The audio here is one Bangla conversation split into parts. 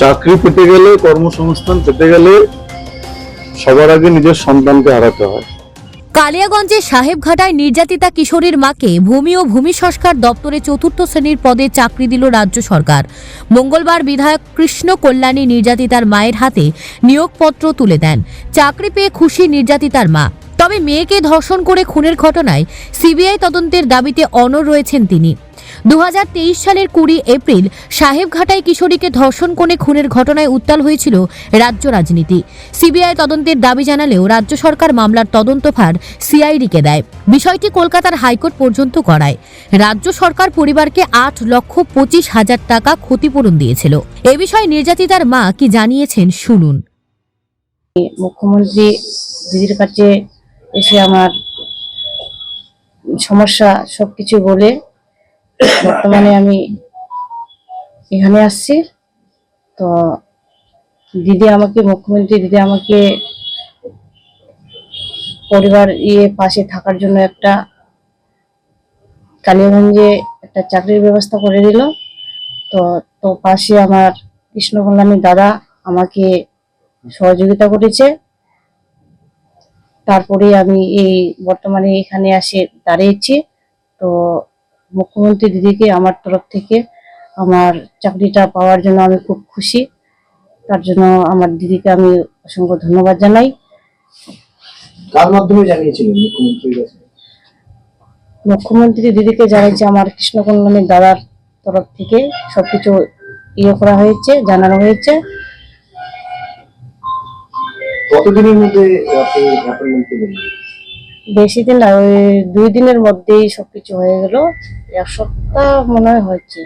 চাকরি পেতে গেলে, কর্মসংস্থান পেতে গেলে সবার আগে নিজের সন্তানকে হারাতে হয়। কালিয়াগঞ্জের সাহেবঘাটায় নির্যাতিতা কিশোরীর মাকে ভূমি ও ভূমি সংস্কার দপ্তরে চতুর্থ শ্রেণির পদে চাকরি দিল রাজ্য সরকার। মঙ্গলবার বিধায়ক কৃষ্ণ কল্যাণী নির্যাতিতার মায়ের হাতে নিয়োগপত্র তুলে দেন। চাকরি পেয়ে খুশি নির্যাতিতার মা। তবে মেয়েকে ধর্ষণ করে খুনের ঘটনায় সিবিআই তদন্তের দাবিতে অনর রয়েছেন তিনি। দুহাজার তেইশ সালের কুড়ি এপ্রিল সাহেবঘাটায় কিশোরীকে ধর্ষণ করে খুনের ঘটনায় উত্তাল হয়েছিল রাজ্য রাজনীতি। সিবিআই তদন্তের দাবি জানালেও রাজ্য সরকার মামলার তদন্তভার সিআইডিকে দেয়। বিষয়টি কলকাতার হাইকোর্ট পর্যন্ত করায় রাজ্য সরকার পরিবারকে আট লক্ষ পঁচিশ হাজার টাকা ক্ষতিপূরণ দিয়েছিল। এ বিষয়ে নির্যাতিতার মা কি জানিয়েছেন শুনুন। মুখ্যমন্ত্রী দিদির কাছে এসে আমার সমস্যা সবকিছু বলে বর্তমানে আমি এখানে আসছি। তো দিদি আমাকে, মুখ্যমন্ত্রী দিদি আমাকে পরিবার ইয়ে পাশে থাকার জন্য একটা কালিয়াগঞ্জে একটা চাকরির ব্যবস্থা করে দিল। তো তো পাশে আমার কৃষ্ণকল্যাণী দাদা আমাকে সহযোগিতা করেছে। তারপরে আমি এই বর্তমানে এখানে আসে দাঁড়িয়েছি। তো মুখ্যমন্ত্রী দিদিকে আমার তরফ থেকে আমার চাকরিটা পাওয়ার জন্য আমি খুব খুশি। তার জন্য আমার দিদিকে আমি অসংখ্য ধন্যবাদ জানাই। কার মাধ্যমে জানিয়েছিলেন মুখ্যমন্ত্রীর কাছে? মুখ্যমন্ত্রী দিদিকে জানাইছে আমার কৃষ্ণ দাদার তরফ থেকে। সবকিছু ইয়ে করা হয়েছে জানানো হয়েছে। কতদিনের মধ্যে আপনি অ্যাপয়েন্টমেন্ট পেলেন বেশি দিন না ওই দুই দিনের মধ্যেই সবকিছু হয়ে গেল। এক সপ্তাহ মনে হয় হয়েছে।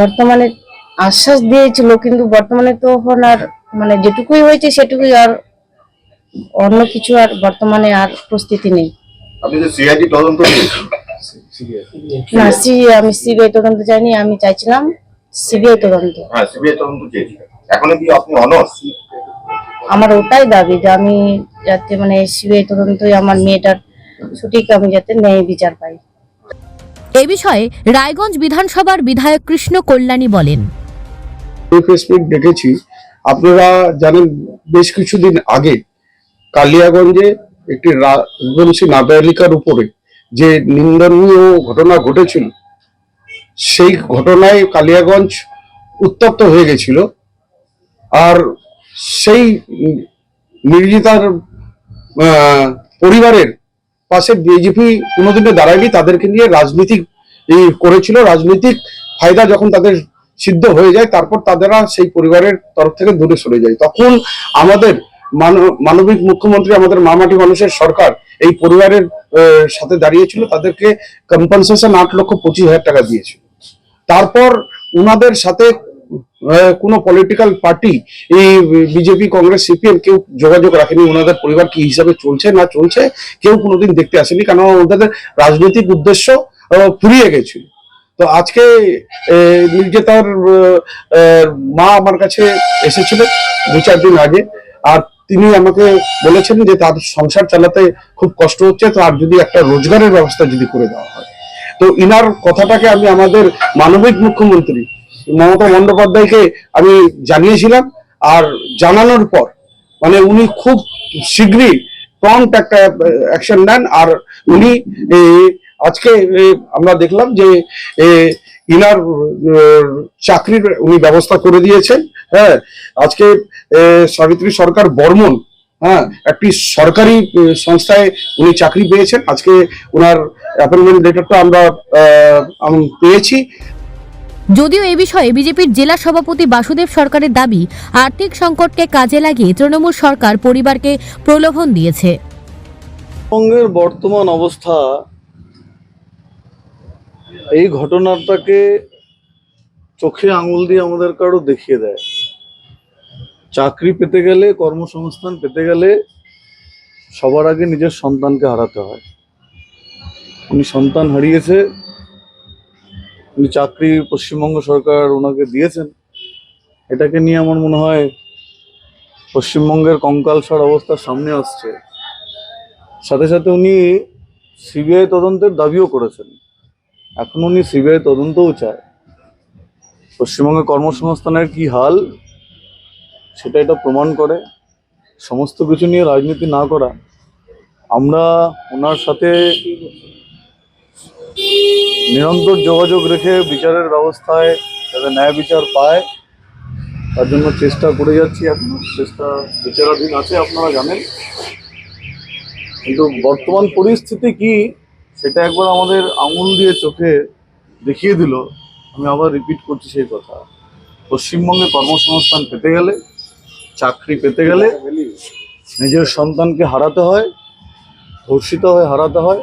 বর্তমানে আশ্বাস দিয়েছিল কিন্তু বর্তমানে তো এখন আর মানে যেটুকুই হয়েছে সেটুকুই আর অন্য কিছু আর বর্তমানে আর প্রস্তুতি নেই। আপনি যে সিআইডি তদন্ত না সি আমি সিবিআই তদন্ত চাইনি আমি চাইছিলাম সিবিআই তদন্ত। হ্যাঁ সিবিআই তদন্ত চেয়েছিলেন এখনও কি আপনি অনর আমার ওটাই দাবি যে আমি যাতে মানে সিবিআই তদন্তই আমার মেয়েটার সঠিক আমি যাতে ন্যায় বিচার পাই। এ বিষয়ে রায়গঞ্জ বিধানসভার বিধায়ক কৃষ্ণ কল্যাণী বলেন। ফেসবুক দেখেছি। আপনারা জানেন বেশ কিছুদিন আগে কালিয়াগঞ্জে একটি রাজবংশী নাবালিকার উপরে যে নিন্দনীয় ঘটনা ঘটেছিল সেই ঘটনায় কালিয়াগঞ্জ উত্তপ্ত হয়ে গেছিল। আর সেই আহ, পরিবারের পাশে বিজেপি কোনোদিনও দাঁড়ায়নি তাদেরকে নিয়ে রাজনীতি করেছিল। রাজনৈতিক ফায়দা যখন তাদের সিদ্ধ হয়ে যায় তারপর তাদেরা সেই পরিবারের তরফ থেকে দূরে সরে যায়। তখন আমাদের মানব- মানবিক মুখ্যমন্ত্রী আমাদের মামাটি মানুষের সরকার এই পরিবারের সাথে দাঁড়িয়েছিল। তাদেরকে কম্পনসেশন আট লক্ষ পঁচিশ হাজার টাকা দিয়েছিল। তারপর উনাদের সাথে কোনো পলিটিক্যাল পার্টি এই বিজেপি কংগ্রেস সিপিএম কেউ যোগাযোগ রাখেনি। ওনাদের পরিবার কি হিসাবে চলছে, না চলছে, কেউ কোনোদিন দেখতে আসেনি। কারণ ওনাদের রাজনৈতিক উদ্দেশ্য ফুরিয়ে গেছিল তো আজকে নির্যাতার মা আমার কাছে এসেছিলেন দু চার দিন আগে। আর তিনি আমাকে বলেছেন যে তার সংসার চালাতে খুব কষ্ট হচ্ছে, তো আর যদি একটা রোজগারের ব্যবস্থা যদি করে দেওয়া হয়। তো ইনার কথাটাকে আমি আমাদের মানবিক মুখ্যমন্ত্রী মমতা বন্দ্যোপাধ্যায়কে আমি জানিয়েছিলাম, আর জানানোর পর মানে উনি খুব শীঘ্রই প্রম্পট একটা অ্যাকশন নেন, আর উনি আজকে আমরা দেখলাম যে ইনার চাকরির উনি ব্যবস্থা করে দিয়েছেন হ্যাঁ আজকে সাবিত্রী সরকার বর্মন হ্যাঁ একটি সরকারি সংস্থায় উনি চাকরি পেয়েছেন, আজকে ওনার অ্যাপয়েন্টমেন্ট লেটারটা আমরা পেয়েছি। যদিও এ বিষয়ে বিজেপির জেলা সভাপতি বাসুদেব সরকারের দাবি, আর্থিক সংকটকে কাজে লাগিয়ে তৃণমূল সরকার পরিবারকে প্রলোভন দিয়েছে। পশ্চিমবঙ্গের বর্তমান অবস্থা, এই ঘটনাটাকে চোখে আঙুল দিয়ে আমাদের কারও দেখিয়ে দেয়। চাকরি পেতে গেলে, কর্মসংস্থান পেতে গেলে সবার আগে নিজের সন্তানকে হারাতে হয়। উনি সন্তান হারিয়েছে উনি চাকরি পশ্চিমবঙ্গ সরকার ওনাকে দিয়েছেন। এটাকে নিয়ে আমার মনে হয় পশ্চিমবঙ্গের কঙ্কালসার অবস্থা সামনে আসছে। সাথে সাথে উনি সিবিআই তদন্তের দাবিও করেছেন। এখন উনি সিবিআই তদন্তও চায়। পশ্চিমবঙ্গে কর্মসংস্থানের কি হাল, সেটা এটা প্রমাণ করে। সমস্ত কিছু নিয়ে রাজনীতি না করা। আমরা ওনার সাথে নিরন্তর যোগাযোগ রেখে বিচারের ব্যবস্থায় যাতে ন্যায় বিচার পায়, তার জন্য চেষ্টা করে যাচ্ছি এখনও। চেষ্টা বিচারাধীন আছে, আপনারা জানেন। কিন্তু বর্তমান পরিস্থিতি কি, সেটা একবার আমাদের আঙুল দিয়ে চোখে দেখিয়ে দিল। আমি আবার রিপিট করছি সেই কথা। পশ্চিমবঙ্গে কর্মসংস্থান পেতে গেলে, চাকরি পেতে গেলে নিজের সন্তানকে হারাতে হয়, ধর্ষিত হয়ে হারাতে হয়।